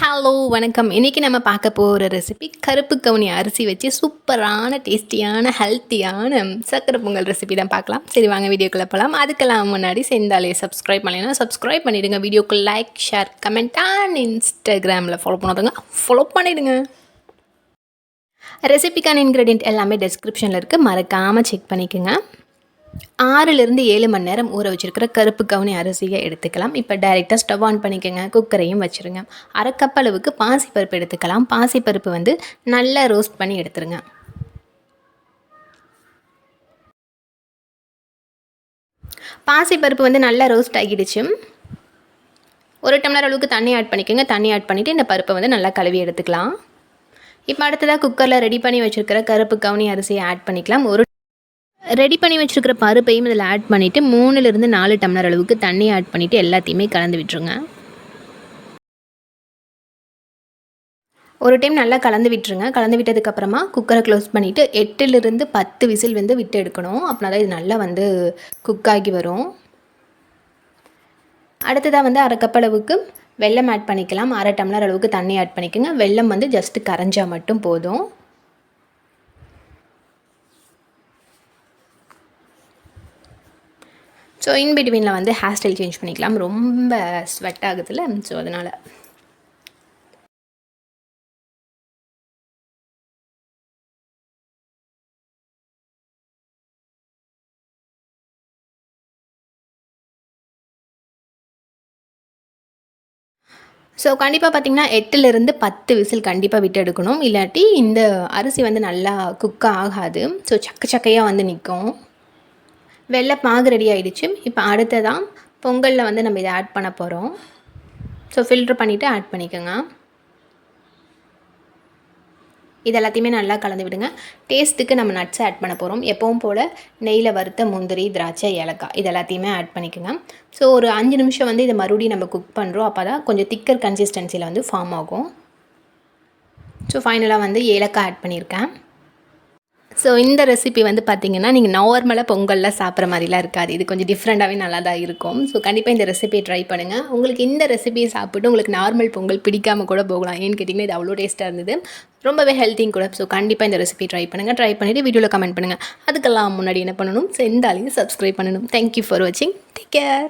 Hello வணக்கம். இன்றைக்கி நம்ம பார்க்க போகிற ரெசிபி கருப்பு கவுனி அரிசி வச்சு சூப்பரான டேஸ்டியான ஹெல்த்தியான சக்கரை பொங்கல் ரெசிபி தான் பார்க்கலாம். சரி வாங்க வீடியோக்குள்ளே போகலாம் அதுக்கெல்லாம் முன்னாடி சேர்ந்தாலே சப்ஸ்கிரைப் பண்ணலைன்னா சப்ஸ்கிரைப் பண்ணிவிடுங்க வீடியோக்கு லைக் ஷேர் கமெண்ட் அண்ட் இன்ஸ்டாகிராமில் ஃபாலோ பண்ணாதுங்க ஃபாலோ பண்ணிவிடுங்க ரெசிபிக்கான இன்க்ரீடியன்ட் எல்லாமே டெஸ்கிரிப்ஷனில் இருக்குது மறக்காமல் செக் பண்ணிக்கோங்க. ஆறுலேருந்து ஏழு மணி நேரம் ஊற வச்சுருக்கிற கருப்பு கவுனி அரிசியை எடுத்துக்கலாம். இப்போ டைரெக்டாக ஸ்டவ் ஆன் பண்ணிக்கோங்க. குக்கரையும் வச்சுருங்க. அரை கப் அளவுக்கு பாசிப்பருப்பு எடுத்துக்கலாம். பாசிப்பருப்பு வந்து நல்லா ரோஸ்ட் பண்ணி எடுத்துருங்க. பாசிப்பருப்பு வந்து நல்லா ரோஸ்ட் ஆகிடுச்சு. ஒரு டம்ளர் அளவுக்கு தண்ணி ஆட் பண்ணிக்கோங்க. தண்ணி ஆட் பண்ணிவிட்டு இந்த பருப்பை வந்து நல்லா கழுவி எடுத்துக்கலாம். இப்போ அடுத்ததாக குக்கரில் ரெடி பண்ணி வச்சுருக்கிற கருப்பு கவுனி அரிசியை ஆட் பண்ணிக்கலாம். ஒரு ரெடி பண்ணி வச்சுருக்கிற பருப்பையும் இதில் ஆட் பண்ணிவிட்டு மூணுலேருந்து நாலு டம்ளர் அளவுக்கு தண்ணி ஆட் பண்ணிவிட்டு எல்லாத்தையுமே கலந்து விட்டுருங்க. ஒரு டைம் நல்லா கலந்து விட்டுருங்க. கலந்து விட்டதுக்கப்புறமா குக்கரை க்ளோஸ் பண்ணிவிட்டு எட்டுலேருந்து பத்து விசில் வந்து விட்டு எடுக்கணும். அப்படின்னா தான் இது நல்லா வந்து குக் ஆகி வரும். அடுத்ததாக வந்து அரை கப் அளவுக்கு ஆட் பண்ணிக்கலாம். அரை டம்ளர் அளவுக்கு தண்ணி ஆட் பண்ணிக்கோங்க. வெல்லம் வந்து ஜஸ்ட்டு கரைஞ்சால் மட்டும் போதும். ஸோ இன் பிட்வீனில் வந்து ஹேர் ஸ்டைல் சேஞ்ச் பண்ணிக்கலாம். ரொம்ப ஸ்வெட் ஆகுதுல்ல ஸோ அதனால். ஸோ கண்டிப்பாக பார்த்திங்கன்னா எட்டுலேருந்து பத்து விசில் கண்டிப்பாக விட்டு எடுக்கணும். இல்லாட்டி இந்த அரிசி வந்து நல்லா குக் ஆகாது. ஸோ சக்க சக்கையாக வந்து நிற்கும் வெள்ளை பாகு ரெடி ஆகிடுச்சு இப்போ அடுத்ததான் பொங்கலில் வந்து நம்ம இதை ஆட் பண்ண போகிறோம் ஸோ ஃபில்ட்ரு பண்ணிவிட்டு ஆட் பண்ணிக்கோங்க. இது எல்லாத்தையுமே நல்லா கலந்து விடுங்க. டேஸ்ட்டுக்கு நம்ம நட்ஸ் ஆட் பண்ண போகிறோம் எப்பவும் போல் நெய்யில் வறுத்த முந்திரி திராட்சை ஏலக்காய் இது எல்லாத்தையுமே ஆட் பண்ணிக்கோங்க. ஸோ ஒரு அஞ்சு நிமிஷம் வந்து இதை மறுபடியும் நம்ம குக் பண்ணுறோம் அப்போ தான் கொஞ்சம் திக்கர் கன்சிஸ்டன்சியில் வந்து ஃபார்ம் ஆகும். ஸோ ஃபைனலாக வந்து ஏலக்காய் ஆட் பண்ணியிருக்கேன். ஸோ இந்த ரெசிபி வந்து பார்த்திங்கன்னா நீங்கள் நார்மலாக பொங்கலில் சாப்பிட்ற மாதிரிலாம் இருக்காது. இது கொஞ்சம் டிஃப்ரெண்ட்டாகவே நல்லா தான் இருக்கும். ஸோ கண்டிப்பாக இந்த ரெசிபியை ட்ரை பண்ணுங்கள் உங்களுக்கு இந்த ரெசிபியை சாப்பிட்டு உங்களுக்கு நார்மல் பொங்கல் பிடிக்காமல் கூட போகலாம். ஏன்னு கேட்டிங்கன்னா இது அவ்வளோ டேஸ்ட்டாக இருந்தது. ரொம்பவே ஹெல்த்திங் கூட. ஸோ கண்டிப்பாக இந்த ரெசிபி ட்ரை பண்ணுங்கள் ட்ரை பண்ணிவிட்டு வீடியோவில் கமெண்ட் பண்ணுங்கள் அதுக்கெல்லாம் முன்னாடி என்ன பண்ணணும்? செந்தாலையும் சப்ஸ்கிரைப் பண்ணணும். தேங்க்யூ ஃபார் வாட்சிங் டேக் கேர்